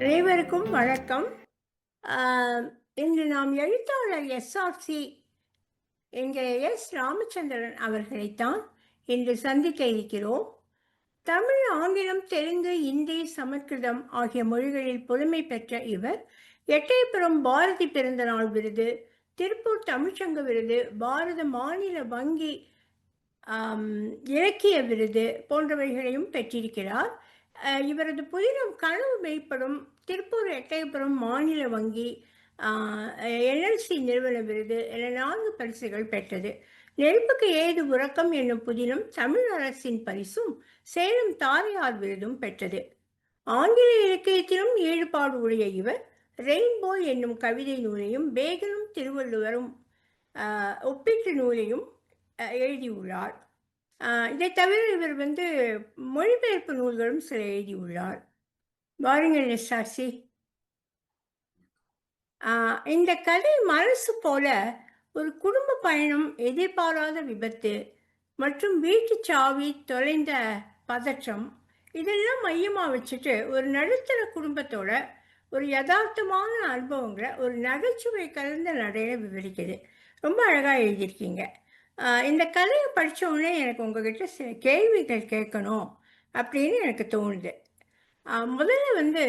அனைவருக்கும் வணக்கம். இன்று நாம் எழுத்தாளர் எஸ்ஆர்சி என்கிற எஸ். ராமச்சந்திரன் அவர்களைத்தான் இன்று சந்திக்க இருக்கிறோம். தமிழ் ஆங்கிலம் தெலுங்கு இந்தி சமஸ்கிருதம் ஆகிய மொழிகளில் புலமை பெற்ற இவர் எட்டயபுரம் பாரதி பிறந்தநாள் விருது திருப்பூர் தமிழ்ச்சங்க விருது பாரத மாநில வங்கி இலக்கிய விருது போன்றவைகளையும் பெற்றிருக்கிறார். இவரது புதினம் கனவு மெய்ப்படும் திருப்பூர் எட்டயபுரம் மாநில வங்கி என்எல்சி நிறுவன விருது என நான்கு பரிசுகள் பெற்றது. நெருப்புக்கு ஏது உறக்கம் என்னும் புதினம் தமிழ் அரசின் பரிசும் சேலம் தாரியார் விருதும் பெற்றது. ஆங்கில இலக்கியத்திலும் ஈடுபாடு உடைய இவர் ரெயின்போ என்னும் கவிதை நூலையும் பேகனும் திருவள்ளுவரும் ஒப்பீட்டு நூலையும் எழுதியுள்ளார். இதை தவிர இவர் வந்து மொழிபெயர்ப்பு நூல்களும் சில எழுதியுள்ளார். வாருங்கள் நிசாசி இந்த கதை மனசு போல ஒரு குடும்ப பயணம் எதிர்பாராத விபத்து மற்றும் வீட்டு சாவி தொலைந்த பதற்றம். இதெல்லாம் மையமாக வச்சுட்டு ஒரு நடுத்தர குடும்பத்தோட ஒரு யதார்த்தமான அனுபவங்களை ஒரு நகைச்சுவை கலந்த நடையில விவரிக்குது. ரொம்ப அழகாக எழுதியிருக்கீங்க. இந்த கதையை படித்த உடனே எனக்கு உங்ககிட்ட சில கேள்விகள் கேட்கணும் அப்படின்னு எனக்கு தோணுது. முதல்ல வந்து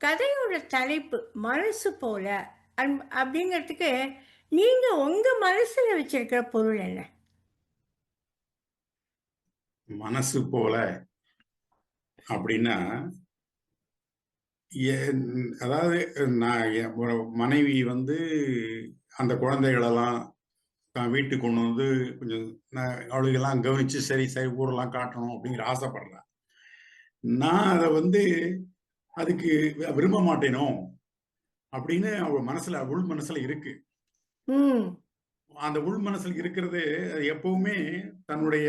கதையோட தலைப்பு மனசு போல அப்படிங்கிறதுக்கு நீங்கள் உங்கள் மனசில் வச்சிருக்கிற பொருள் என்ன? மனசு போல அப்படின்னா என்- அதாவது நான் என் மனைவி வந்து அந்த குழந்தைகளெல்லாம் வீட்டுக்கு கொண்டு வந்து கொஞ்சம் அவளுக்கெல்லாம் கவனிச்சு சரி சரி ஊரெல்லாம் காட்டணும் அப்படிங்கிற ஆசைப்படுறேன். நான் அதை வந்து அதுக்கு விரும்ப மாட்டேனோ அப்படின்னு அவ மனசுல உள் மனசுல இருக்கு. அந்த உள் மனசுல இருக்கிறது எப்பவுமே தன்னுடைய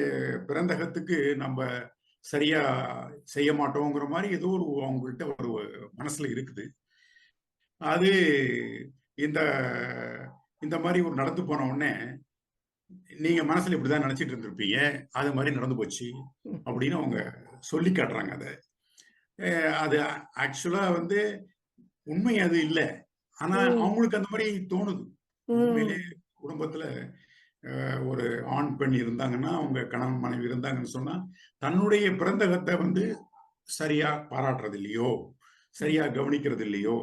பிறந்தகத்துக்கு நம்ம சரியா செய்ய மாட்டோங்கிற மாதிரி ஏதோ ஒரு அவங்கள்ட்ட ஒரு மனசுல இருக்குது. அது இந்த இந்த மாதிரி ஒரு நடந்து போன உடனே நீங்க மனசுல இப்படிதான் நினைச்சிட்டு இருந்திருப்பீங்க அது மாதிரி நடந்து போச்சு அப்படின்னு அவங்க சொல்லி காட்டுறாங்க அதை. அது ஆக்சுவலா வந்து உண்மை அது இல்லை. ஆனா. அவங்களுக்கு அந்த மாதிரி தோணுது. உண்மையிலே குடும்பத்துல ஒரு ஆண் பெண் இருந்தாங்கன்னா அவங்க கணவன் மனைவி இருந்தாங்கன்னு சொன்னா தன்னுடைய பிறந்தகத்தை வந்து சரியா பாராட்டுறது இல்லையோ சரியா கவனிக்கிறது இல்லையோ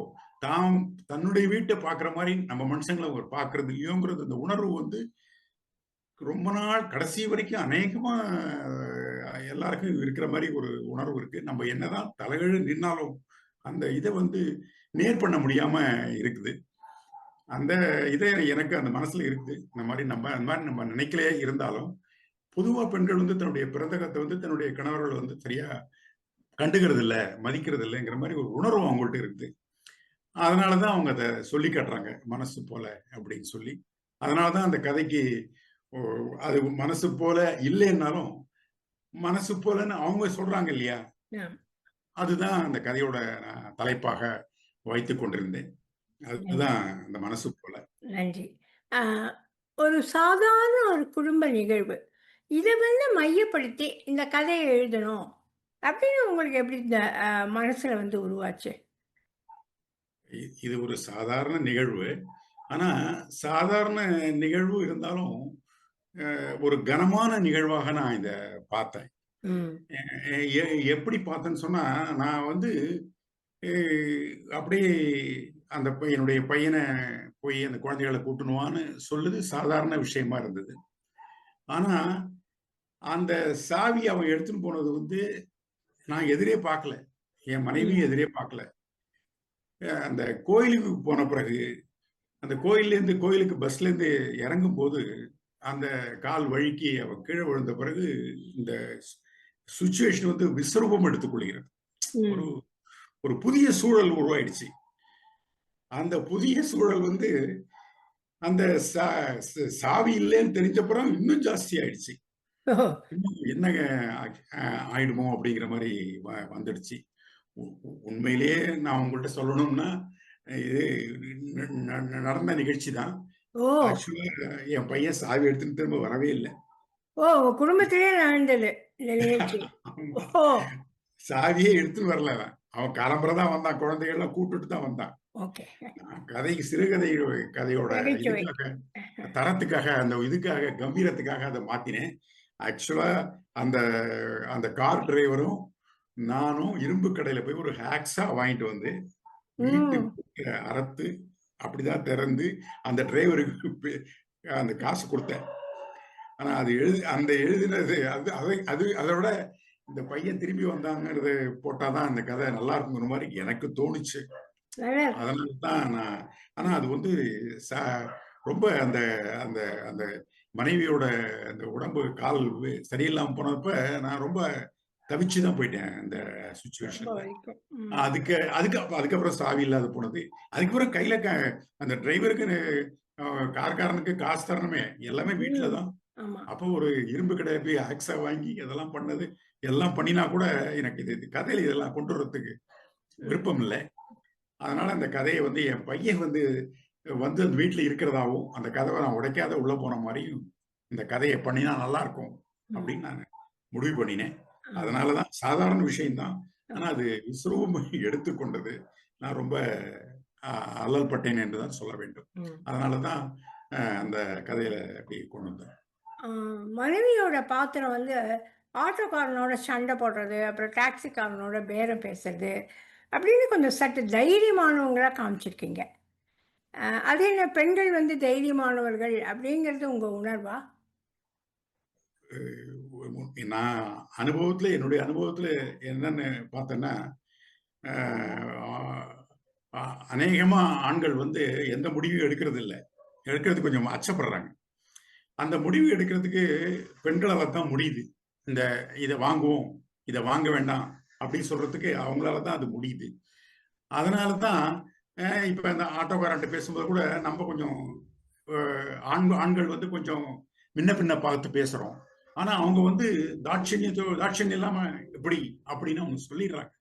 தாம் தன்னுடைய வீட்டை பார்க்குற மாதிரி நம்ம மனுஷங்களை அவர் பாக்குறது இல்லையோங்கிறது அந்த உணர்வு வந்து ரொம்ப நாள் கடைசி வரைக்கும் அநேகமா எல்லாருக்கும் இருக்கிற மாதிரி ஒரு உணர்வு இருக்கு. நம்ம என்னதான் தலைகீழ நின்னாலும் அந்த இதை வந்து நேர் பண்ண முடியாம இருக்குது. அந்த இதை எனக்கு அந்த மனசுல இருக்குது. இந்த மாதிரி நம்ம அந்த மாதிரி நம்ம நினைக்கலையே இருந்தாலும் பொதுவா பெண்கள் வந்து தன்னுடைய பிறந்தகத்தை வந்து தன்னுடைய கணவர்கள் வந்து சரியா கண்டுகிறது இல்லை மதிக்கிறது இல்லைங்கிற மாதிரி ஒரு உணர்வு அவங்கள்ட்ட இருக்குது. அதனாலதான் அவங்க அதை சொல்லி காட்டுறாங்க மனசு போல அப்படின்னு சொல்லி. அதனாலதான் அந்த கதைக்கு அது மனசு போல இல்லைன்னாலும் மனசு போலன்னு அவங்க சொல்றாங்க இல்லையா. அதுதான் அந்த கதையோட தலைப்பாக வைத்துக் கொண்டிருந்தேன். அதுதான் அந்த மனசு போல. நன்றி. ஒரு சாதாரண ஒரு குடும்ப நிகழ்வு. இதை வந்து மையப்படுத்தி இந்த கதையை எழுதணும் அப்படின்னு உங்களுக்கு எப்படி இந்த மனசுல வந்து உருவாச்சு? இது ஒரு சாதாரண நிகழ்வு. ஆனா சாதாரண நிகழ்வு இருந்தாலும் ஒரு கனமான நிகழ்வாக நான் இத பார்த்தேன். எப்படி பார்த்தேன்னு சொன்னா நான் வந்து அப்படியே அந்த என்னுடைய பையனை போய் அந்த குழந்தைகளை கூட்டணுவான்னு சொல்லுது. சாதாரண விஷயமா இருந்தது. ஆனா அந்த சாவி அவன் எடுத்துன்னு போனது வந்து நான் எதிரே பார்க்கல. என் மனைவி எதிரே பார்க்கல. அந்த கோயிலுக்கு போன பிறகு அந்த கோயில்ல இருந்து கோயிலுக்கு பஸ்ல இருந்து இறங்கும் போது அந்த கால் வழுக்கி அவ கீழே விழுந்த பிறகு இந்த சுச்சுவேஷன் வந்து விஸ்வரூபம் எடுத்துக்கொள்கிறது. ஒரு ஒரு புதிய சூழல் உருவாயிடுச்சு. அந்த புதிய சூழல் வந்து அந்த சாவி இல்லைன்னு தெரிஞ்சப்புறம் இன்னும் ஜாஸ்தி ஆயிடுச்சு. என்னங்க ஆயிடுமோ அப்படிங்கிற மாதிரி வ- வந்துடுச்சு. உண்மையிலேயே நான் உங்கள்கிட்ட சொல்லணும்னா இது நடந்த நிகழ்ச்சி தான் என் பையன் சாவி எடுத்துட்டு திரும்ப வரவே இல்லை. ஓ குடும்பத்திலே நடந்தது சாவியே எடுத்துன்னு வரல அவன். காலம்பரை தான் வந்தான். குழந்தைகள்லாம் கூப்பிட்டுட்டு தான் வந்தான். கதைக்கு சிறுகதை கதையோட தரத்துக்காக அந்த இதுக்காக கம்பீரத்துக்காக அதை மாத்தினேன். ஆக்சுவலா அந்த அந்த கார் டிரைவரும் நானும் இரும்பு கடையில போய் ஒரு ஹேக்ஸா வாங்கிட்டு வந்து வீட்டுக்கு அறுத்து அப்படிதான் திறந்து அந்த டிரைவருக்கு அந்த காசு கொடுத்தேன். ஆனா அது எழுதி அந்த எழுதினது அது அதை அது அதை விட இந்த பையன் திரும்பி வந்தாங்கிறது போட்டாதான் அந்த கதை நல்லா இருக்குங்கிற மாதிரி எனக்கு தோணுச்சு. அதனால தான் நான் ஆனா அது வந்து ரொம்ப அந்த அந்த அந்த மனைவியோட அந்த உடம்பு கால் சரியில்லாம போனப்ப நான் ரொம்ப தவிச்சு தான் போயிட்டேன் அந்த ரொம்ப சுச்சுவேஷன்ல. அதுக்கு அதுக்கு அதுக்கப்புறம் சாவி இல்லாத போனது. அதுக்கப்புறம் கையில அந்த டிரைவருக்கு கார்காரனுக்கு காசு தரணுமே. எல்லாமே வீட்டுல தான். அப்போ ஒரு இரும்பு கடையை போய் ஆக்ஸா வாங்கி அதெல்லாம் பண்ணது எல்லாம் பண்ணினா கூட எனக்கு இது கதையில இதெல்லாம் கொண்டு வர்றதுக்கு விருப்பம் இல்லை. அதனால அந்த கதையை வந்து என் பையன் வந்து வந்து அந்த வீட்டுல இருக்கிறதாவும் அந்த கதவை நான் உடைக்காத உள்ள போன மாதிரியும் இந்த கதையை பண்ணினா நல்லா இருக்கும். அப்படின்னு நான் முடிவு பண்ணினேன். அதனாலதான் சாதாரண விஷயம்தான். ஆனா அது விஸ்வரூபம் எடுத்துக்கொண்டது. நான் ரொம்ப அல்லல் பட்டேன் என்றுதான் சொல்ல வேண்டும். அதனாலதான் அந்த கதையில அப்படி கொண்டு வந்தேன். மனைவியோட பாத்திரம் வந்து ஆட்டோக்காரனோட சண்டை போடுறது அப்புறம் டாக்ஸிக்காரனோட பேரம் பேசுறது அப்படின்னு கொஞ்சம் சற்று தைரியமானவங்களா காமிச்சிருக்கீங்க. அது என்ன பெண்கள் வந்து தைரியமானவர்கள் அப்படிங்கிறது உங்க உணர்வா? நான் அனுபவத்துல என்னுடைய அனுபவத்துல என்னன்னு பார்த்தேன்னா அநேகமாக அநேகமா ஆண்கள் வந்து எந்த முடிவும் எடுக்கிறது இல்லை எடுக்கிறதுக்கு கொஞ்சம் அச்சப்படுறாங்க. அந்த முடிவு எடுக்கிறதுக்கு பெண்களால தான் முடியுது. இந்த இதை வாங்குவோம் இதை வாங்க வேண்டாம் அப்படின்னு சொல்றதுக்கு அவங்களால தான் அது முடியுது. அதனால தான் இப்போ இந்த ஆட்டோக்காரன்ட்டு பேசும்போது கூட நம்ம கொஞ்சம் ஆண் ஆண்கள் வந்து கொஞ்சம் முன்ன பின்ன பார்த்து பேசுகிறோம் ஆனா அவங்க வந்து தாட்சண்யத்தோ தாட்சண்யம் இல்லாம எப்படி அப்படின்னு அவங்க சொல்லிடுறாங்க.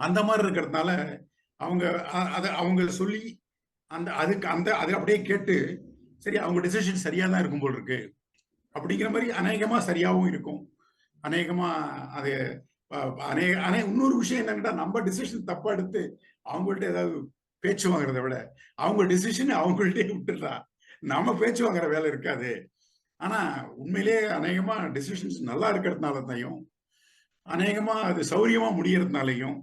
அந்த மாதிரி இருக்கிறதுனால அவங்க அதை அவங்க சொல்லி அந்த அதுக்கு அந்த அதை அப்படியே கேட்டு சரி அவங்க டிசிஷன் சரியா தான் இருக்கும் போல் இருக்கு. அப்படிங்கிற மாதிரி அநேகமா சரியாவும் இருக்கும். அநேகமா அது அநேக அநே இன்னொரு விஷயம் என்னன்னா நம்ம டிசிஷன் தப்பா எடுத்து அவங்கள்ட்ட ஏதாவது பேச்சு வாங்குறத விட அவங்க டிசிஷன் அவங்கள்ட்டே விட்டுடுறா. நம்ம பேச்சு வாங்குற வேலை இருக்காது. ஆனா உண்மையிலேயே அநேகமா டெசிஷன்ஸ் நல்லா இருக்கிறதுனால தாயும் அநேகமா அது சௌரியமா முடியறதுனாலையும்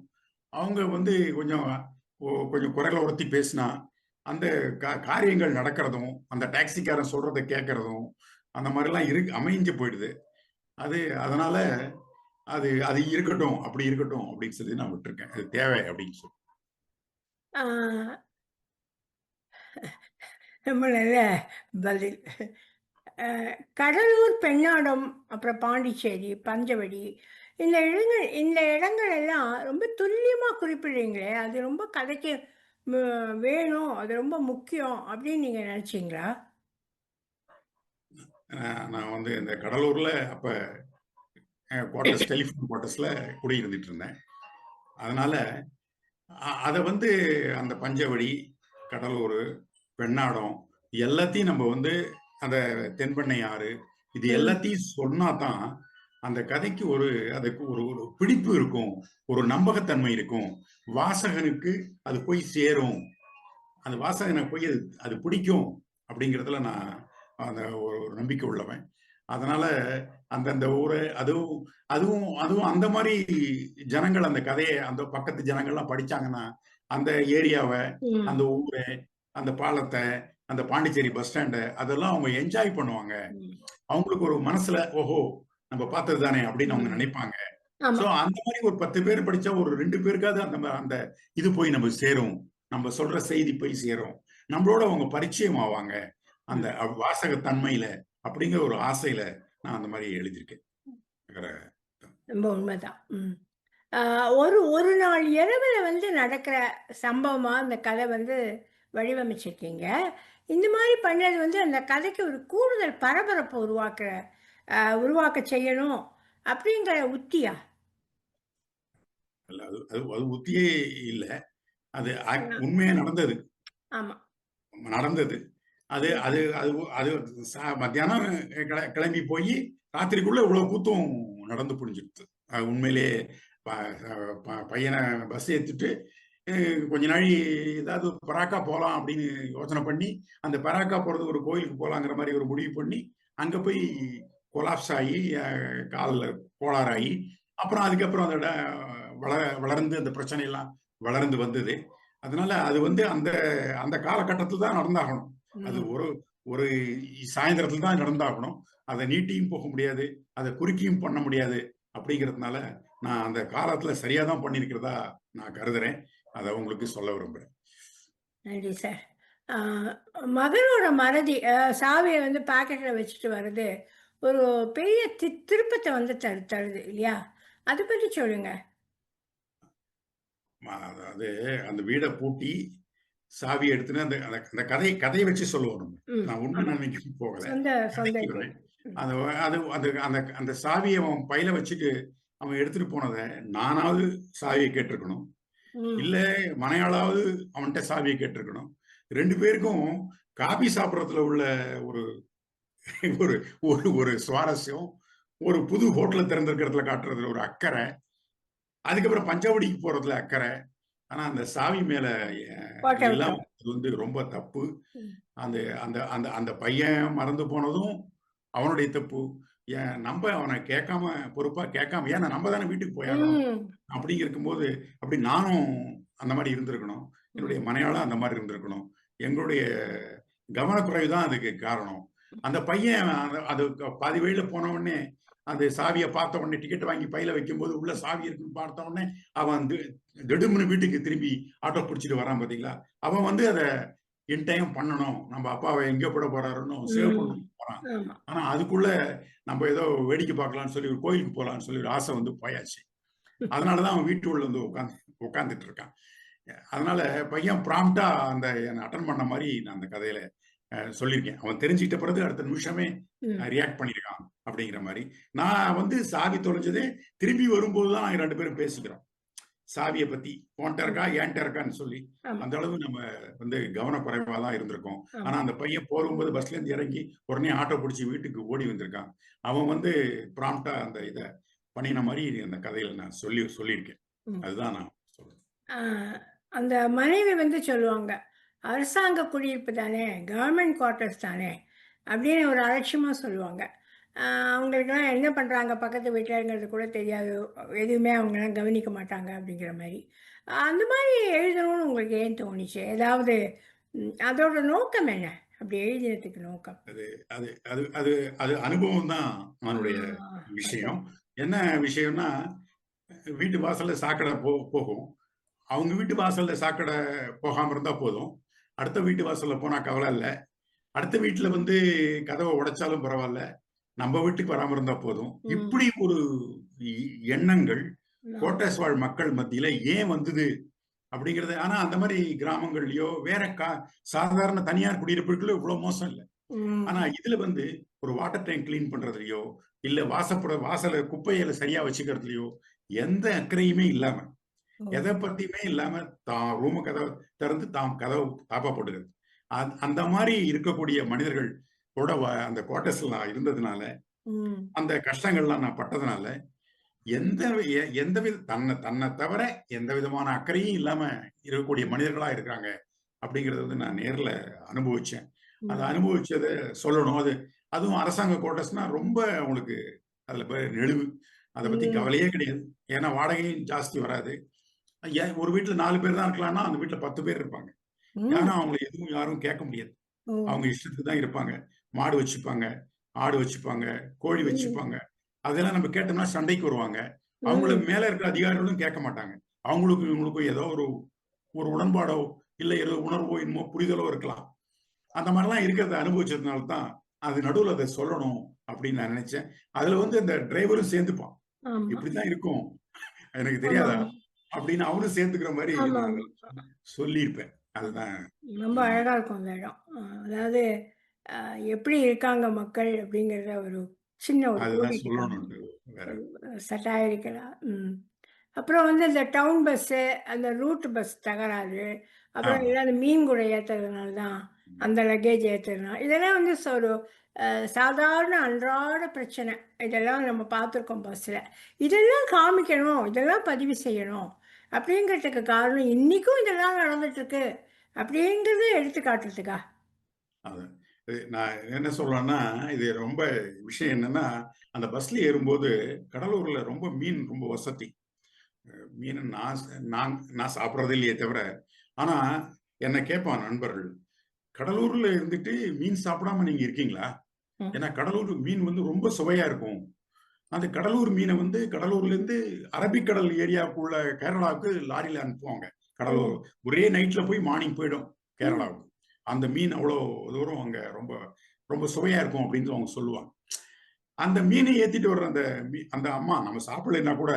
அவங்க வந்து கொஞ்சம் கொஞ்சம் குரலை உரத்தி பேசினா அந்த கா- காரியங்கள் நடக்கிறதும் அந்த டாக்ஸிக்காரன் சொல்றதை கேட்கறதும் அந்த மாதிரிலாம் இரு அமைஞ்சு போயிடுது. அது அதனால அது அது இருக்கட்டும் அப்படி இருக்கட்டும் அப்படின்னு சொல்லி நான் விட்டுருக்கேன். அது தேவை அப்படின்னு சொல்லி. ஆ, பதில். கடலூர் பெண்ணாடம் அப்புறம் பாண்டிச்சேரி பஞ்சவடி இந்த இடங்கள் இந்த இடங்கள் எல்லாம் ரொம்ப துல்லியமா குறிப்பிடுறீங்களே அது ரொம்ப கதைக்கு வேணும் அது ரொம்ப முக்கியம் அப்படின்னு நீங்க நினைச்சீங்களா? நான் வந்து இந்த கடலூர்ல அப்ப குவார்டர்ஸ் டெலிஃபோன் குவார்டர்ஸ்ல குடியிருந்துட்டு இருந்தேன். அதனால அதை வந்து அந்த பஞ்சவடி கடலூர் பெண்ணாடம் எல்லாத்தையும் நம்ம வந்து அந்த தென்பெண்ணை ஆறு இது. எல்லாத்தையும் சொன்னா தான் அந்த கதைக்கு ஒரு அதுக்கு ஒரு ஒரு பிடிப்பு இருக்கும் ஒரு நம்பகத்தன்மை இருக்கும் வாசகனுக்கு அது போய் சேரும் அந்த வாசகனுக்கு போய் அது அது பிடிக்கும் அப்படிங்கிறதுல நான் அந்த ஒரு நம்பிக்கை உள்ளவன் அதனால அந்தந்த ஊரை அதுவும் அதுவும் அதுவும் அந்த மாதிரி ஜனங்கள் அந்த கதையை அந்த பக்கத்து ஜனங்கள்லாம் படிச்சாங்கன்னா அந்த ஏரியாவை. அந்த ஊரை அந்த பாலத்தை அந்த பாண்டிச்சேரி பஸ் ஸ்டாண்டை அதெல்லாம் அவங்க என்ஜாய் பண்ணுவாங்க. அவங்களுக்கு ஒரு மனசுல ஓஹோ நம்ம பார்த்தது தானே அப்படின்னு அவங்க. நினைப்பாங்க. சோ அந்த மாதிரி ஒரு பத்து பேர் படிச்சா ஒரு ரெண்டு பேருக்காவது அந்த அந்த இது போய் நம்ம சேரும். நம்ம சொல்ற செய்தி போய் சேரும். நம்மளோட அவங்க பரிச்சயம் ஆவாங்க. அந்த வாசகத்தன்மையில அப்படிங்கிற ஒரு ஆசையில நான் அந்த மாதிரி எழுதியிருக்கேன். ரொம்ப உண்மைதான். ஒரு ஒரு நாள் இரவுல வந்து நடக்கிற சம்பவமா அந்த கதை வந்து வடிவமைச்சிருக்கீங்க. இந்த மாதிரி பண்ணது வந்து அந்த கதைக்கு ஒரு கூடுதல் பரபரப்பை உருவாக்குற உருவாக்க செய்யணும் அப்படிங்கிற உத்தியா? அது அது உத்தியே இல்ல. அது உண்மையா நடந்தது. ஆமா. நடந்தது. அது அது அது அது மத்தியானம் கிள- கிளம்பி போய் ராத்திரிக்குள்ள இவ்வளவு கூத்தும் நடந்து புரிஞ்சிடுது அது உண்மையிலேயே பையனை பஸ் ஏற்றிட்டு கொஞ்ச நாள் ஏதாவது பராக்கா போகலாம் அப்படின்னு யோசனை பண்ணி அந்த பராக்கா போகிறது ஒரு கோயிலுக்கு போகலாங்கிற மாதிரி ஒரு முடிவு பண்ணி அங்கே போய் கொலாப்ஸ் ஆகி காலில் கோளாறாகி அப்புறம் அதுக்கப்புறம் அதோட வளர வளர்ந்து அந்த பிரச்சனையெல்லாம் வளர்ந்து வந்தது. அதனால அது வந்து அந்த அந்த காலகட்டத்தில் தான் நடந்தாகணும். அது ஒரு ஒரு சாயந்தரத்தில் தான் நடந்தாகணும். அதை நீட்டியும் போக முடியாது அதை குறுக்கியும் பண்ண முடியாது அப்படிங்கிறதுனால நான் அந்த காலத்துல சரியா தான் பண்ணியிருக்கிறதா நான் கருதுறேன். அதை உங்களுக்கு சொல்ல விரும்புறேன். நன்றி சார். மகனோட மறதி சாவியை வந்து பாக்கெட்ல வச்சுட்டு வர்றது ஒரு பெரிய தி திருப்பத்தை வந்து தரு தருது இல்லையா? அதை பற்றி சொல்லுங்க. அதாவது அந்த வீடை பூட்டி சாவி எடுத்துன்னு அந்த அந்த அந்த கதை கதையை வச்சு சொல்லுவோம் நம்ம. நான் உண்மை. நினைக்க போகல. வரேன். அது அது அந்த அந்த சாவியை அவன் பையில வச்சுட்டு அவன் எடுத்துட்டு போனதை நானாவது சாவியை கேட்டிருக்கணும். இல்ல மனையாளாவது அவன்கிட்ட சாவியை கேட்டிருக்கணும். ரெண்டு பேருக்கும் காபி சாப்பிட்றதுல உள்ள ஒரு ஒரு ஒரு ஒரு சுவாரஸ்யம் ஒரு புது ஹோட்டலை திறந்திருக்கிறதுல காட்டுறதுல ஒரு அக்கறை அதுக்கப்புறம் பஞ்சவடிக்கு போறதுல அக்கறை. ஆனா அந்த சாவி மேல எல்லாம் வந்து ரொம்ப தப்பு. அந்த அந்த அந்த அந்த பையன் மறந்து போனதும் அவனுடைய தப்பு. ஏன் நம்ம அவனை கேட்காம பொறுப்பா கேட்காம ஏன்னா நம்ம தானே வீட்டுக்கு போயாகணும்? அப்படி இருக்கும்போது அப்படி நானும் அந்த மாதிரி இருந்திருக்கணும். என்னுடைய மனையாளும் அந்த மாதிரி இருந்திருக்கணும். எங்களுடைய கவனக்குறைவு தான் அதுக்கு காரணம். அந்த பையன் அது பாதி வழியில போன உடனே அந்த சாவியை பார்த்த உடனே டிக்கெட் வாங்கி பையில வைக்கும்போது உள்ள சாவி இருக்குன்னு பார்த்த உடனே அவன் தி- திடும்னு வீட்டுக்கு திரும்பி ஆட்டோ பிடிச்சிட்டு வரான் பாத்தீங்களா? அவன் வந்து அதை இன் டைம் பண்ணணும். நம்ம அப்பாவை எங்க போட போறாருன்னு சேவ். பண்ணணும் போறான் ஆனா அதுக்குள்ள நம்ம ஏதோ வேடிக்கை பார்க்கலாம்னு சொல்லி ஒரு கோயிலுக்கு போகலாம்னு சொல்லி ஒரு ஆசை வந்து போயாச்சு. அதனாலதான் அவன் வீட்டு உள்ள வந்து உட்காந்து உட்காந்துட்டு இருக்கான். அதனால பையன் ப்ராம்ப்டா அந்த அட்டன் பண்ண மாதிரி நான் அந்த கதையில சொல்லியிருக்கேன். அவன் தெரிஞ்சுக்கிட்ட பிறகு அடுத்த நிமிஷமே ரியாக்ட் பண்ணியிருக்கான் அப்படிங்கிற மாதிரி. நான் வந்து சாவி தொலைஞ்சதே திரும்பி வரும்போது தான் நாங்கள் ரெண்டு பேரும் பேசிக்கிறோம். சாவியை பத்தி உன்கிட்ட இருக்கா ஏன்ட்ட இருக்கான்னு சொல்லி அந்த அளவு நம்ம வந்து கவனக்குறைவா தான் இருந்திருக்கோம். ஆனா அந்த பையன் போகும்போது பஸ்ல இருந்து இறங்கி உடனே ஆட்டோ பிடிச்சி வீட்டுக்கு ஓடி வந்திருக்கான். அவன் வந்து ப்ராம்ப்டா அந்த இதை பண்ணின மாதிரி அந்த கதையில நான் சொல்லி சொல்லியிருக்கேன். அதுதான் நான் சொல்றேன். அந்த மனைவி வந்து சொல்லுவாங்க அரசாங்க குடியிருப்பு தானே கவர்மெண்ட் குவார்ட்டர்ஸ் தானே அப்படின்னு ஒரு அலட்சியமாக சொல்லுவாங்க. ஆஹ், அவங்களுக்கெல்லாம் என்ன பண்ணுறாங்க பக்கத்து வீட்டிலங்கிறது கூட தெரியாது. எதுவுமே அவங்கெல்லாம் கவனிக்க மாட்டாங்க அப்படிங்கிற மாதிரி. அந்த மாதிரி எழுதணும்னு உங்களுக்கு ஏன் தோணுச்சு? ஏதாவது அதோட நோக்கம் என்ன? அப்படி எழுதினதுக்கு நோக்கம். அது அது அது அது அது அனுபவம் தான் அவனுடைய விஷயம். என்ன விஷயம்னா வீட்டு வாசல்ல சாக்கடை போ போகும். அவங்க வீட்டு வாசல்ல சாக்கடை போகாம இருந்தா போதும். அடுத்த வீட்டு வாசல்ல போனா கவலை இல்லை. அடுத்த வீட்டுல வந்து கதவை உடைச்சாலும் பரவாயில்ல. நம்ம வீட்டுக்கு வராம இருந்தா போதும். இப்படி ஒரு எண்ணங்கள் கோட்டஸ் வாழ் மக்கள் மத்தியில ஏன் வந்தது? அப்படிங்கறது ஆனா அந்த மாதிரி கிராமங்கள்லயோ வேற கா சாதாரண தனியார் குடியிருப்புகளோ இவ்வளவு மோசம் இல்லை. ஆனா இதுல வந்து ஒரு வாட்டர் டேங்க் கிளீன் பண்றதுலயோ இல்ல வாசப்புற வாசல குப்பையில சரியா வச்சுக்கிறதுலயோ எந்த அக்கறையுமே இல்லாம எதை பத்தியுமே இல்லாம தான் ரூம கதவை திறந்து தாம் கதவு தாப்பா போட்டுக்கிறது. அந்த மாதிரி இருக்கக்கூடிய மனிதர்கள் கூட அந்த குவார்டர்ஸ்ல நான் இருந்ததுனால அந்த கஷ்டங்கள்லாம் நான் பட்டதுனால எந்த எந்த வித தன்னை தன்னை தவிர எந்த விதமான அக்கறையும் இல்லாம இருக்கக்கூடிய மனிதர்களா இருக்காங்க அப்படிங்கறத வந்து நான் நேர்ல அனுபவிச்சேன். அதை அனுபவிச்சதை சொல்லணும். அது அதுவும் அரசாங்க குவார்டர்ஸ்னா ரொம்ப உங்களுக்கு அதுல நெளிவு. அதை பத்தி. கவலையே கிடையாது. ஏன்னா வாடகையும் ஜாஸ்தி வராது. ஒரு வீட்டுல நாலு பேர் தான் இருக்கலாம்னா அந்த வீட்டுல பத்து பேர் இருப்பாங்க. ஏன்னா அவங்களை எதுவும் யாரும் கேட்க முடியாது. அவங்க இஷ்டத்துக்கு தான் இருப்பாங்க. மாடு வச்சுப்பாங்க ஆடு வச்சுப்பாங்க கோழி. வச்சுப்பாங்க. அதெல்லாம் நம்ம கேட்டோம்னா சண்டைக்கு வருவாங்க. அவங்களுக்கு மேல இருக்கிற அதிகாரிகளும் கேட்க மாட்டாங்க. அவங்களுக்கும் இவங்களுக்கும் ஏதோ ஒரு ஒரு உடன்பாடோ இல்ல ஏதோ உணர்வோ என்னமோ புரிதலோ இருக்கலாம். அந்த மாதிரிலாம் இருக்கிறத அனுபவிச்சதுனால தான் அது நடுவில் அதை சொல்லணும் அப்படின்னு நான் நினைச்சேன். அதுல வந்து இந்த டிரைவரும் சேர்ந்துப்பான். இப்படிதான் இருக்கும். எனக்கு தெரியாதா? அப்படின்னு அவனும் சேர்த்துக்கிற மாதிரி சொல்லியிருப்பேன். அதுதான். ரொம்ப அழகா இருக்கும் அந்த இடம். அதாவது அஹ் எப்படி இருக்காங்க மக்கள் அப்படிங்கிறத ஒரு சின்ன ஒரு அதுதான் கோடிட்டு சொல்லணும்னு வேற. சட்டாயிருக்கலாம் ம். அப்புறம் வந்து இந்த டவுன் பஸ்ஸு அந்த ரூட் பஸ் தகராறு அப்புறம் ஆமா. மீன் கூட ஏற்றுறதுனால தான் அந்த லக்கேஜ் ஏற்றுறதுனால இதெல்லாம் வந்து ச- ஒரு அஹ், சாதாரண அன்றாட பிரச்சனை. இதெல்லாம் நம்ம பார்த்துருக்கோம் பஸ்ஸில். இதெல்லாம் காமிக்கணும். இதெல்லாம் பதிவு செய்யணும். அப்படிங்கிறதுக்கு காரணம் இன்னைக்கும் இதெல்லாம் நடந்துட்டு இருக்கு அப்படிங்கிறத எடுத்து காட்டுறதுக்கா அது நான் என்ன சொல்றேன்னா இது ரொம்ப விஷயம் என்னன்னா அந்த பஸ்ல ஏறும்போது கடலூர்ல ரொம்ப மீன் ரொம்ப வசதி. மீன் நான் நான் நான் சாப்பிட்றது இல்லையே தவிர ஆனா என்ன கேட்பான் நண்பர்கள் கடலூர்ல இருந்துட்டு மீன் சாப்பிடாம நீங்க இருக்கீங்களா. ஏன்னா கடலூர் மீன் வந்து ரொம்ப சுவையா இருக்கும். அந்த கடலூர் மீனை வந்து கடலூர்ல இருந்து அரபிக்கடல் ஏரியாவுக்குள்ள கேரளாவுக்கு லாரியில அனுப்புவாங்க கடலூர். ஒரே நைட்ல போய் மார்னிங் போயிடும் கேரளாவுக்கு. அந்த மீன் அவ்வளோ தூரம் அங்க ரொம்ப ரொம்ப சுவையா இருக்கும் அப்படின்னு அவங்க சொல்லுவாங்க. அந்த மீனை ஏத்திட்டு வர்ற அந்த மீ- அந்த அம்மா நம்ம சாப்பிடலைன்னா கூட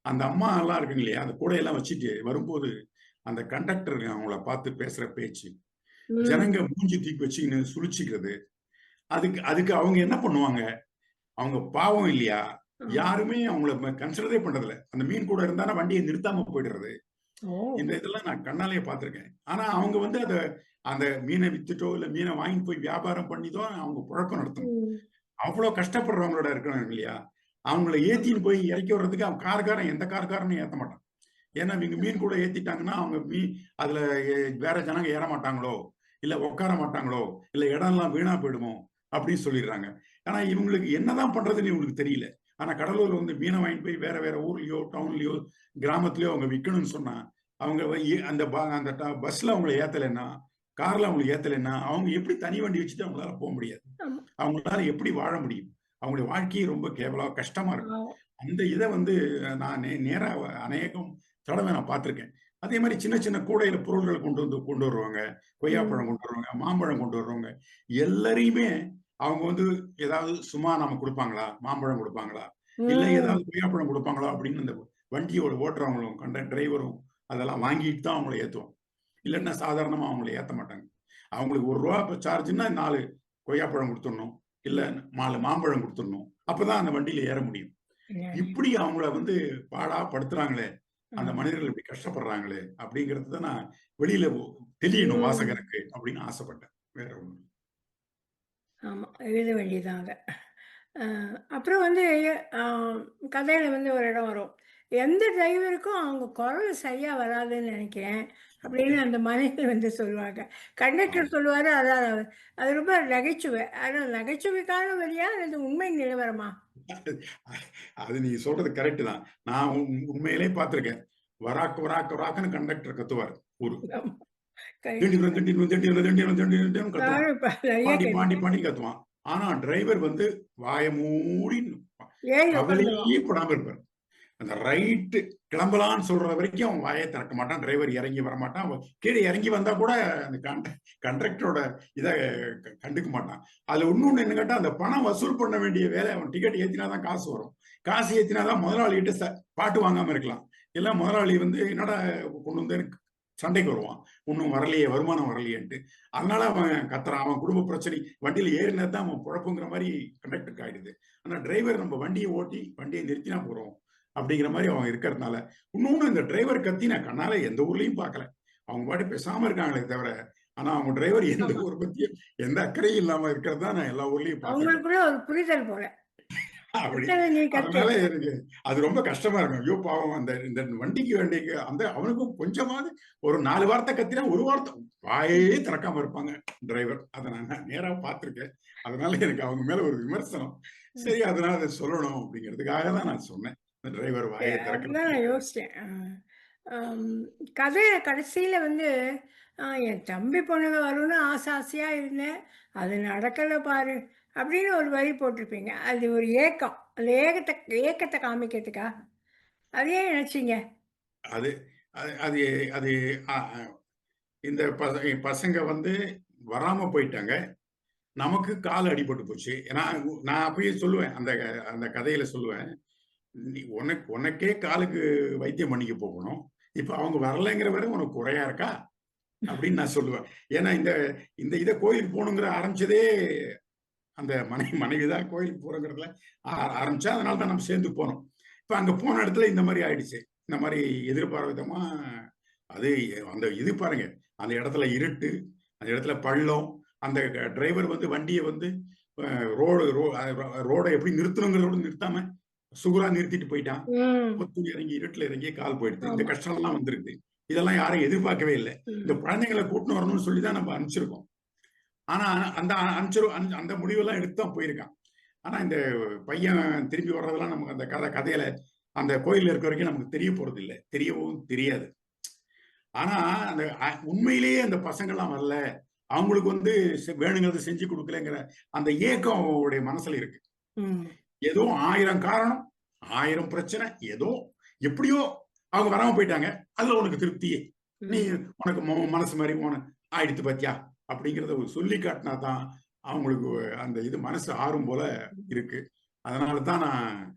அந்த அம்மா எல்லாம் இருக்குங்க இல்லையா அந்த கூடையெல்லாம் வச்சுட்டு வரும்போது அந்த கண்டக்டர் அவங்கள பார்த்து பேசுற பேச்சு. ஜனங்க மூஞ்சி தூக்கி வச்சுக்கின்னு சுழிச்சிக்கிறது. அதுக்கு அதுக்கு அவங்க என்ன பண்ணுவாங்க? அவங்க பாவம் இல்லையா? யாருமே அவங்கள கன்சிடரே பண்றதில்ல. அந்த மீன் கூட இருந்தானா வண்டியை நிறுத்தாம போயிடுறது. இந்த இதெல்லாம் நான் கண்ணாலேயே பார்த்திருக்கேன். ஆனா அவங்க வந்து அத அந்த மீனை வித்துட்டோ இல்ல மீனை வாங்கிட்டு போய் வியாபாரம் பண்ணி தான் அவங்க புழக்கம் நடத்தணும். அவ்வளவு கஷ்டப்படுறவங்களோட இருக்கணும் இல்லையா? அவங்கள ஏத்தின்னு போய் இறக்கி வர்றதுக்கு அவன் கார்காரன் எந்த கார்காரனும் ஏத்த மாட்டான். ஏன்னா இவங்க மீன் கூட ஏத்திட்டாங்கன்னா அவங்க மீன் அதுல வேற ஜனங்க ஏற மாட்டாங்களோ? இல்ல உட்கார மாட்டாங்களோ? இல்ல இடம்லாம் வீணா போயிடுமோ? அப்படின்னு சொல்லிடுறாங்க. ஆனா இவங்களுக்கு என்னதான் பண்றதுன்னு இவங்களுக்கு தெரியல. ஆனா கடலூர்ல வந்து மீனை வாங்கிட்டு போய் வேற வேற ஊர்லயோ டவுன்லயோ கிராமத்துலயோ அவங்க விற்கணும்னு சொன்னா அவங்க அந்த அந்த பஸ்ல அவங்களை ஏத்தலைன்னா கார்ல அவங்களை ஏத்தலைன்னா அவங்க எப்படி தனி வண்டி வச்சுட்டு அவங்களால போக முடியாது. அவங்களால எப்படி வாழ முடியும்? அவங்களுடைய வாழ்க்கையே ரொம்ப கேவலா கஷ்டமா இருக்கும். அந்த இதை வந்து நான் நேரா அநேகம் தடவை நான் பார்த்திருக்கேன். அதே மாதிரி சின்ன சின்ன கூடையில பொருள்கள் கொண்டு வந்து கொண்டு வருவாங்க. கொய்யாப்பழம் கொண்டு வருவாங்க மாம்பழம் கொண்டு வருவாங்க. எல்லாரையுமே அவங்க வந்து ஏதாவது சும்மா நம்ம கொடுப்பாங்களா? மாம்பழம் கொடுப்பாங்களா? இல்ல. ஏதாவது கொய்யாப்பழம் கொடுப்பாங்களா? அப்படின்னு அந்த வண்டியோட ஓட்டுறவங்களும் கண்ட டிரைவரும் அதெல்லாம் வாங்கிட்டு தான் அவங்கள ஏத்துவோம். இல்லைன்னா சாதாரணமா அவங்கள ஏத்த மாட்டாங்க அவங்களுக்கு ஒரு ரூபா இப்போ சார்ஜ்னா நாலு கொய்யாப்பழம் கொடுத்துடணும் இல்ல நாலு மாம்பழம் கொடுத்துடணும் அப்பதான் அந்த வண்டியில ஏற முடியும் இப்படி அவங்கள வந்து பாடா படுத்துறாங்களே அந்த. மனிதர்கள் இப்படி கஷ்டப்படுறாங்களே அப்படிங்கிறது தான் நான் வெளியில தெரியணும். வாசகருக்கு அப்படின்னு ஆசைப்பட்டேன் வேற ஒண்ணு ஆமா. எழுத அத. அ அப்புறம் வந்து கதையில வந்து ஒரு இடம் வரும். எந்த டிரைவருக்கும் அவங்க குரல் சரியா வராதுன்னு நெனைக்கிறேன். அப்படின்னு அந்த மனைவி வந்து சொல்லுவாங்க. கண்டக்டர் சொல்லுவாரு. அதான் அது ரொம்ப நகைச்சுவை. ஆனா நகைச்சுவைக்கான வரியா? அல்லது உண்மை நிலவரமா? அது நீ சொல்றது கரெக்ட் தான் நான் உண்- உண்மையிலே பார்த்திருக்கேன் வராக்கு வராக்கு வராக்குன்னு கண்டக்டர் கத்துவார் நெறைய பாண்டி பாண்டி கத்துவான் ஆனா டிரைவர் வந்து வாய மூடி. கவலையே படாம இருப்பார் அந்த ரைட்டு கிளம்பலான்னு சொல்ற வரைக்கும் அவன் வாயை திறக்க மாட்டான் டிரைவர் இறங்கி வர மாட்டான் அவன் கீழே இறங்கி வந்தா கூட அந்த கண்டக்டரோட இதை கண்டுக்க மாட்டான். அதுல இன்னொன்னு என்ன கேட்டா அந்த பணம் வசூல் பண்ண வேண்டிய வேலை அவன் டிக்கெட் ஏத்தினாதான் காசு வரும். காசு ஏத்தினாதான் முதலாளிகிட்ட ச- பாட்டு வாங்காம இருக்கலாம். எல்லாம் முதலாளி வந்து என்னடா கொண்டு வந்து எனக்கு சண்டைக்கு வருவான். ஒன்றும் வரலையே வருமானம் வரலையேன்ட்டு. அதனால அவன் கத்துறான். அவன் குடும்ப பிரச்சனை வண்டியில ஏறினது தான் அவன் குழப்பங்கிற மாதிரி கண்டக்டருக்கு ஆயிடுது. ஆனா டிரைவர் நம்ம வண்டியை ஓட்டி வண்டியை நிறுத்தினா போறோம். அப்படிங்கிற மாதிரி அவன் இருக்கிறதுனால. இன்னொன்னு இந்த டிரைவர் கத்தி நான் கண்ணால எந்த ஊர்லயும் பார்க்கல. அவங்க பாட்டு பேசாம இருக்காங்களே தவிர ஆனா அவங்க டிரைவர் எந்த. ஊர் பத்தியும் எந்த அக்கறையும் இல்லாம இருக்கிறது தான் நான் எல்லா ஊர்லயும் ஒரு புரிதல் போல. அதனால எனக்கு அது ரொம்ப கஷ்டமா இருக்கும். ஐயோ பாவம் அந்த இந்த வண்டிக்கு வேண்டிய அந்த அவனுக்கும் கொஞ்சமாவது ஒரு நாலு வார்த்தை கத்தினா ஒரு வார்த்தை வாயே திறக்காம இருப்பாங்க டிரைவர் அதை நான் நேரா பார்த்திருக்கேன். அதனால எனக்கு அவங்க மேல ஒரு விமர்சனம். சரி அதனால அதை சொல்லணும் அப்படிங்கிறதுக்காக தான் நான் சொன்னேன். டிரைவர் வாயை அதுதான் நான் யோசிச்சேன். அம் கதையில கடைசியில வந்து என் தம்பி பொண்ணுங்க வரும்னு ஆசை ஆசையா இருந்தேன். அது நடக்கல பாரு. அப்படின்னு ஒரு வரி போட்டிருப்பீங்க. அது ஒரு ஏக்கம். அந்த ஏகத்த ஏக்கத்த காமிக்கிறதுக்கா? அது ஏன் நினைச்சீங்க? அது அது அது அது அ, அ, இந்த பச- பசங்க வந்து வராம போயிட்டாங்க நமக்கு கால் அடிபட்டு போச்சு நான் நான் அப்பயே சொல்லுவேன் அந்த அந்த கதையில சொல்லுவேன் நீ உனக்கு உனக்கே காலுக்கு வைத்தியம் பண்ணிக்க போகணும். இப்ப அவங்க வரலைங்கிற வரை உனக்கு குறையா இருக்கா? அப்படின்னு நான் சொல்லுவேன். ஏன்னா இந்த இந்த இதை கோயிலுக்கு போகணுங்கிற ஆரம்பிச்சதே அந்த மனைவி மனைவி தான் கோயிலுக்கு போறோங்கிறதுல ஆரம்பிச்சா அதனால தான் நம்ம சேர்ந்து போனோம். இப்ப அங்க போன இடத்துல இந்த மாதிரி ஆயிடுச்சு. இந்த மாதிரி எதிர்பார்விதமா அது அந்த இது பாருங்க. அந்த இடத்துல இருட்டு அந்த இடத்துல பள்ளம் அந்த டிரைவர் வந்து வண்டியை வந்து ரோடு ரோடை எப்படி நிறுத்தணுங்கிறதோட நிறுத்தாம சுகுரா நிறுத்திட்டு போயிட்டான். கொத்து இறங்கி இருட்டுல இறங்கி கால் போயிடுது. இந்த. கஷ்டம் எல்லாம் வந்திருக்கு. இதெல்லாம் யாரும் எதிர்பார்க்கவே இல்லை. இந்த குழந்தைங்களை கூட்டின்னு வரணும்னு சொல்லி தான் நம்ம அனுப்பிச்சிருக்கோம். ஆனா அந்த அனுப்பிச்சிரு அந்த- முடிவெல்லாம் எடுத்து தான் போயிருக்கான். ஆனா இந்த பையன் திரும்பி வர்றதெல்லாம் நமக்கு அந்த கதை கதையில அந்த கோயில்ல இருக்க வரைக்கும் நமக்கு தெரிய போறது இல்லை. தெரியவும் தெரியாது. ஆனா அந்த உண்மையிலேயே அந்த பசங்கள்லாம் வரல. அவங்களுக்கு வந்து வேணுங்கிறத செஞ்சு கொடுக்கலங்கிற அந்த ஏக்கம் அவங்களுடைய மனசுல இருக்கு. ஏதோ ஆயிரம் காரணம் ஆயிரம் பிரச்சனை ஏதோ எப்படியோ அவங்க வராம போயிட்டாங்க. அதுல உனக்கு திருப்தியே. நீ உனக்கு ம- மனசு மாதிரி உன ஆயிடுத்து பாத்தியா? அப்படிங்கறத ஒரு சொல்லி காட்டினா தான் அவங்களுக்கு அந்த இது மனசு ஆறும் போல இருக்கு. அதனால தான் நான்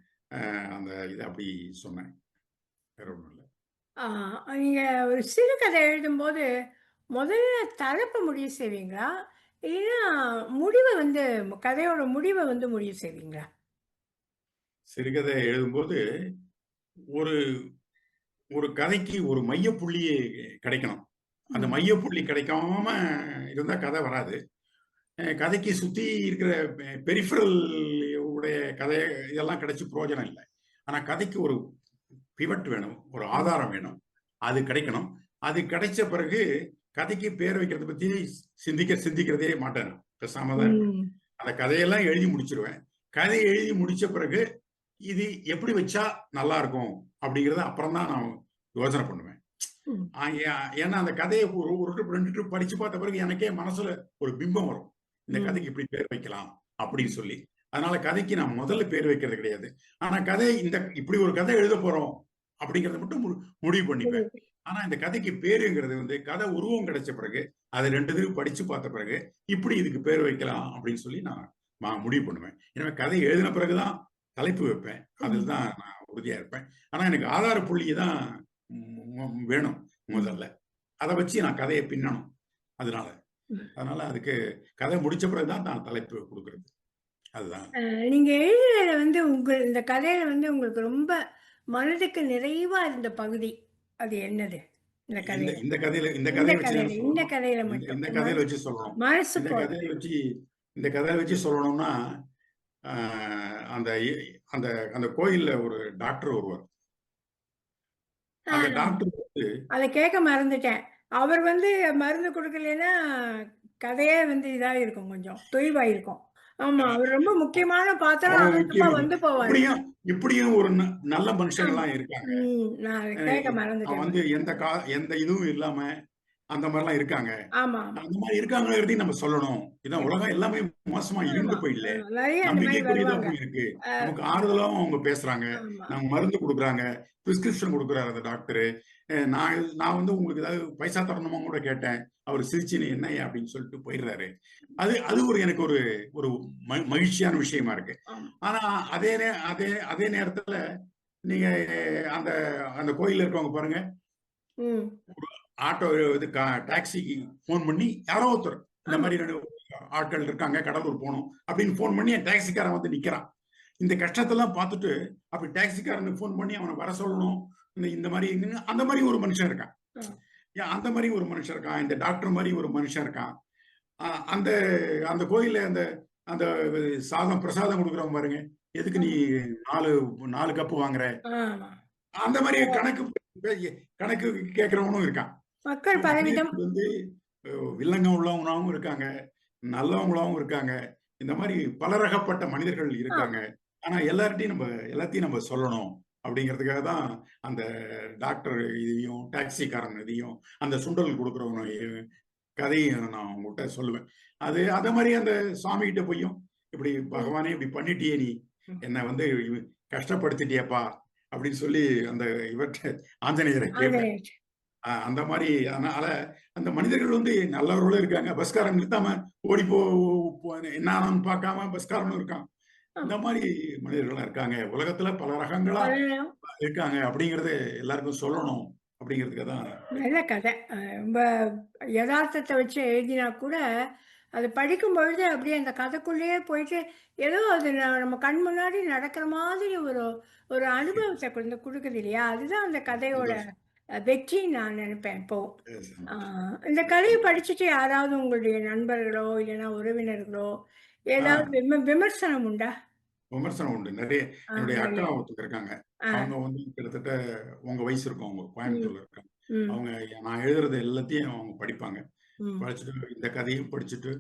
அந்த இதை அப்படி சொன்னேன். வேற ஒண்ணும் இல்லை. நீங்க ஒரு சிறுகதை எழுதும்போது முதல்ல தலைப்பு முடிவு செய்வீங்களா? இல்லைன்னா முடிவை வந்து கதையோட முடிவை வந்து முடிவு செய்வீங்களா? சிறுகதை எழுதும்போது ஒரு ஒரு கதைக்கு ஒரு மையப்புள்ளி கிடைக்கணும். அந்த. மையப்புள்ளி கிடைக்காம இருந்தா கதை வராது. கதைக்கு சுத்தி இருக்கிற பெரிஃபரல் உடைய கதை இதெல்லாம் கிடைச்சு பிரயோஜனம் இல்லை. ஆனா கதைக்கு ஒரு பிவட் வேணும் ஒரு ஆதாரம் வேணும். அது கிடைக்கணும். அது கிடைச்ச பிறகு கதைக்கு பேர் வைக்கிறத பத்தி சிந்திக்க சிந்திக்கிறதே மாட்டேன். பேசாம தான் அந்த கதையெல்லாம் எழுதி முடிச்சிருவேன். கதை எழுதி முடிச்ச பிறகு இது எப்படி வச்சா நல்லா இருக்கும் அப்படிங்கறத அப்புறம் தான் நான் யோசனை பண்ணுவேன். ஏன்னா அந்த கதையை ஒரு ஒரு trip, ரெண்டு trip படிச்சு பார்த்த பிறகு எனக்கே மனசுல ஒரு பிம்பம் வரும். இந்த. கதைக்கு இப்படி பேர் வைக்கலாம் அப்படின்னு சொல்லி. அதனால கதைக்கு நான் முதல்ல பேர் வைக்கிறது கிடையாது. ஆனா கதை இந்த இப்படி ஒரு கதை எழுத போறோம் அப்படிங்கறத மட்டும் முடிவு பண்ணிப்பேன். ஆனா இந்த கதைக்கு பேருங்கிறது வந்து கதை உருவம் கிடைச்ச பிறகு அதை ரெண்டு தடவை படிச்சு பார்த்த பிறகு இப்படி இதுக்கு பேர் வைக்கலாம் அப்படின்னு சொல்லி நான் நான் முடிவு பண்ணுவேன். எனவே கதை எழுதின பிறகுதான் தலைப்பு வைப்பேன். அதில் தான் நான் உறுதியா இருப்பேன். ஆனா எனக்கு ஆதார புள்ளி தான் வேணும் முதல்ல. அதை வச்சு நான் கதையை பின்னணும் அதனால. அதனால அதுக்கு கதை முடிச்ச பிறகுதான் நான் தலைப்பு கொடுக்கறது. அதுதான். நீங்க எழுதுறதுல வந்து உங்க இந்த கதையில வந்து உங்களுக்கு ரொம்ப மனதுக்கு நிறைவா இருந்த பகுதி அது என்னது? இந்த இந்த கதையில. இந்த கதையில இந்த இந்த கதையை வச்சு கதையில நான் இந்த கதையில மட்டும். இந்த கதையில வச்சு சொல்லணும் மனசு இந்த போல கதையை வச்சு இந்த கதையை வச்சு சொல்லணும்னா அந்த அந்த அந்த கோயில்ல ஒரு டாக்டர் ஒருவர். அந்த டாக்டர் வந்து அதை கேட்க மறந்துட்டேன். அவர் வந்து மருந்து கொடுக்கலன்னா கதையே வந்து இதா இருக்கும் கொஞ்சம் தொய்வா இருக்கும் ஆமா அவர் ரொம்ப முக்கியமான பாத்திரம் வந்து போவாரு. இப்படியும் ஒரு நல்ல மனுஷங்கள்லாம் இருக்காங்க. ம், நான் அதை கேட்க அவன் மறந்துட்டேன் வந்து எந்த கா எந்த இதுவும் இல்லாம அந்த மாதிரிலாம் இருக்காங்க. ஆமா. ஆமா அந்த மாதிரி இருக்காங்கிறதையும் நம்ம சொல்லணும். இதான் உலகம் எல்லாமே மோசமா இருந்து போயிடல ஆமா. நிறைய அந்த மாதிரி நம்பிக்கைக்குரியதா வருவாங்க. போய் இருக்கு நமக்கு ஆறுதலாவும் அவங்க பேசுறாங்க. நம்ம மருந்து கொடுக்குறாங்க. பிரிஸ்கிரிப்ஷன் கொடுக்குறாரு அந்த டாக்டரு நான் நான் வந்து உங்களுக்கு ஏதாவது பைசா தரணுமா கூட கேட்டேன். அவர் சிரிச்சின்னு என்ன அப்படின்னு சொல்லிட்டு போயிடுறாரு. அது அது ஒரு எனக்கு ஒரு ஒரு மகிழ்ச்சியான விஷயமா இருக்கு. ஆனா அதே நே- அதே அதே நேரத்துல நீங்க அந்த அந்த கோயில்ல இருக்கவங்க பாருங்க. ஆட்டோ இது டாக்ஸிக்கு ஃபோன் பண்ணி யாரோ ஒருத்தர் இந்த மாதிரி ஆட்கள் இருக்காங்க கடலூர் போகணும் அப்படின்னு ஃபோன் பண்ணி என் டாக்ஸிக்காரன் வந்து நிக்கிறான். இந்த கஷ்டத்தெல்லாம் பார்த்துட்டு அப்படி டாக்ஸிக்காரனுக்கு ஃபோன் பண்ணி அவனை வர சொல்லணும் இந்த இந்த மாதிரி அந்த மாதிரி ஒரு மனுஷன் இருக்கான். ஏன் அந்த மாதிரி ஒரு மனுஷன் இருக்கான் இந்த டாக்டர் மாதிரி ஒரு மனுஷன் இருக்கான். அந்த அந்த கோயில்ல அந்த அந்த சாதம் பிரசாதம் கொடுக்குறவங்க பாருங்க எதுக்கு நீ நாலு நாலு கப்பு வாங்குற? அந்த மாதிரி கணக்கு கணக்கு கேட்கறவனும் இருக்கான். மக்கள் பலவிதம் வந்து வில்லங்கம் உள்ளவங்களாவும் இருக்காங்க நல்லவங்களாவும் இருக்காங்க. இந்த மாதிரி பலரகப்பட்ட மனிதர்கள் இருக்காங்க. ஆனா எல்லார்ட்டையும் நம்ம எல்லாத்தையும் நம்ம சொல்லணும் அப்படிங்கிறதுக்காக தான் அந்த டாக்டர் இதையும் டாக்ஸிக்காரன் இதையும் அந்த சுண்டல் கொடுக்குறவனையும் கதையும் நான் உங்கள்கிட்ட சொல்லுவேன். அது அதே மாதிரி அந்த சுவாமி கிட்ட போயும் இப்படி பகவானே இப்படி பண்ணிட்டியே நீ. என்னை வந்து கஷ்டப்படுத்திட்டியப்பா அப்படின்னு சொல்லி அந்த இவர்கிட்ட ஆஞ்சநேயரை ஆஹ் அந்த மாதிரி அதனால அந்த மனிதர்கள் வந்து நல்லவர்களும் இருக்காங்க. பஸ்காரன் நிறுத்தாம ஓடி போ போ- என்ன ஆனான்னு பார்க்காம பஸ்காரனும் இருக்கான். இந்த மாதிரி மனிதர்கள்லாம் இருக்காங்க. உலகத்துல பல ரகங்களா இருக்காங்க அப்படிங்கறது எல்லாருக்கும் சொல்லணும் அப்படிங்கிறதுக்காக தான் நல்ல கதை. ரொம்ப யதார்த்தத்தை வச்சு எழுதினா கூட அது படிக்கும் பொழுது அப்படியே அந்த கதைக்குள்ளேயே போயிட்டு ஏதோ அது நம்ம கண் முன்னாடி நடக்கிற மாதிரி ஒரு ஒரு அனுபவத்தை கொண்டு கொடுக்குது இல்லையா? அதுதான் அந்த கதையோட வெற்றின்னு நான் நினைப்பேன் இப்போ இந்த கதையை படிச்சுட்டு யாராவது உங்களுடைய நண்பர்களோ இல்லைன்னா உறவினர்களோ ஏதாவது விம விமர்சனம் உண்டா? விமர்சனம் உண்டு. நெறைய என்னுடைய அக்கா. ஒருத்தங்க இருக்காங்க. அவங்க வந்து கிட்டத்தட்ட உங்க வயசு இருக்கும் அவங்க. கோயம்புத்தூர்ல இருக்காங்க. அவங்க நான் எழுதுறது எல்லாத்தையும் அவங்க படிப்பாங்க. படிச்சுட்டு இந்த கதையும் படிச்சுட்டு,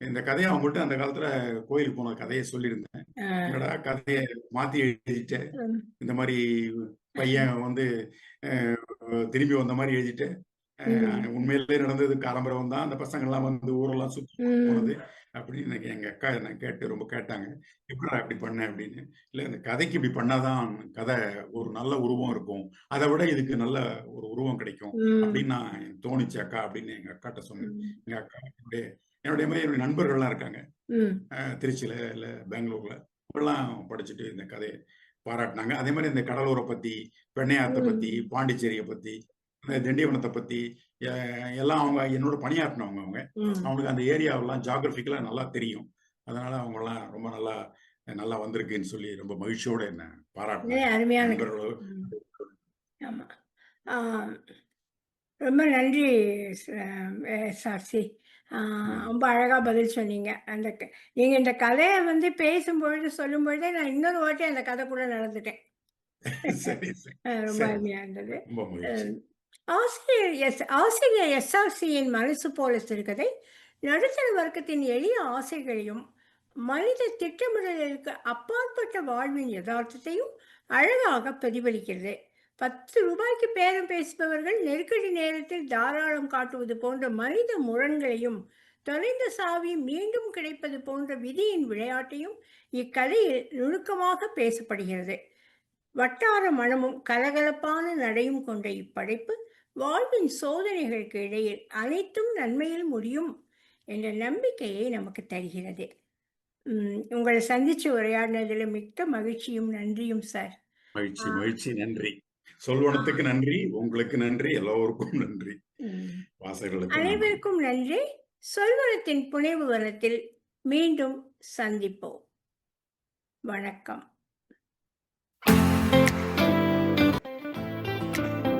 இந்த கதைய அவங்கள்ட்ட அந்த காலத்துல கோயிலுக்கு போன கதைய சொல்லியிருந்தேன். "என்னடா கதைய மாத்தி எழுதிட்ட. ம். இந்த மாரி பையன் வந்து திரும்பி வந்த மாரி எழுதிட்ட. உண்மையிலே நடந்தது காலம்பரம் தான். அந்த பசங்கள்லாம் வந்து ஊரெல்லாம் சுத்தி போனது." அப்படின்னு எனக்கு எங்க அக்கா என்ன கேட்டு ரொம்ப கேட்டாங்க. "எப்புட்றா இப்படி பண்ண?" அப்படின்னு. "இல்ல இந்த கதைக்கு இப்படி பண்ணா தான் கதை ஒரு நல்ல உருவம் இருக்கும். அத விட இதுக்கு நல்ல ஒரு உருவம் கிடைக்கும்." அப்படின்னு நான் தோணுச்சு அக்கா அப்படின்னு எங்க அக்காட்ட சொன்னேன். எங்க அக்கா என்னுடைய என்னுடைய மாரி என்னுடைய நண்பர்கள்லாம் இருக்காங்க. திருச்சியில, இல்ல பெங்களூர்ல. அவங்கலாம் படிச்சுட்டு இந்த கதைய பாராட்டுனாங்க. அதே மாரி இந்த கடலூர பத்தி, பெண்ணையாத்த பத்தி. பாண்டிச்சேரிய பத்தி, திண்டிவனத்த பத்தி எல்லாம் அவங்க என்னோட பணியாற்றினவங்க அவங்க. அவங்களுக்கு அந்த ஏரியாவெல்லாம் ஜியோகிராபிக்கலா நல்லா தெரியும். அதனால அவங்கலாம் ரொம்ப நல்லா நல்லா வந்திருக்குன்னு சொல்லி ரொம்ப மகிழ்ச்சியோட என்ன. ஆ ரொம்ப நன்றி ம். ரொம்ப அழகா பதில் சொன்னீங்க. அந்த க நீங்க இந்த கதைய வந்து பேசும்பொழுது, சொல்லும்பொழுதே நான் இன்னொரு வாட்டி அந்த கதைக்குள்ள நடந்துட்டேன். சரி, சரி. அ ரொம்ப சரி. அருமையா இருந்தது. ஆசிரியர் எஸ் ஆசிரியர் எஸ்ஆர்சியின் மனசு போல சிறுகதை, நடுத்தர வர்க்கத்தின் எளிய ஆசைகளையும், மனித திட்டமிடலுக்கு அப்பாற்பட்ட வாழ்வின் யதார்த்தத்தையும் அழகாக பிரதிபலிக்கிறது. ரூ. 10க்கு பேரம் பேசுபவர்கள் நெருக்கடி நேரத்தில் தாராளம் காட்டுவது போன்ற மனித முரண்களையும், தொலைந்த சாவி மீண்டும் கிடைப்பது போன்ற விதியின் விளையாட்டையும் இக்கதையில் நுணுக்கமாக பேசப்படுகிறது. வட்டார மனமும், கலகலப்பான நடையும் கொண்ட இப்படைப்பு, வாழ்வின் சோதனைகளுக்கு இடையில் அனைத்தும் நன்மையில் முடியும் என்ற நம்பிக்கையை நமக்கு தருகிறது. உங்கள சந்திச்சு உரையாடினதுல மிக்க மகிழ்ச்சியும், நன்றியும் சார். மகிழ்ச்சி. மகிழ்ச்சி. நன்றி. சொல்வனத்துக்கு நன்றி. உங்களுக்கு நன்றி. எல்லோருக்கும் நன்றி. நன்றி. அனைவருக்கும் நன்றி. சொல்வனத்தின் புனைவு வனத்தில் மீண்டும் சந்திப்போம். வணக்கம்.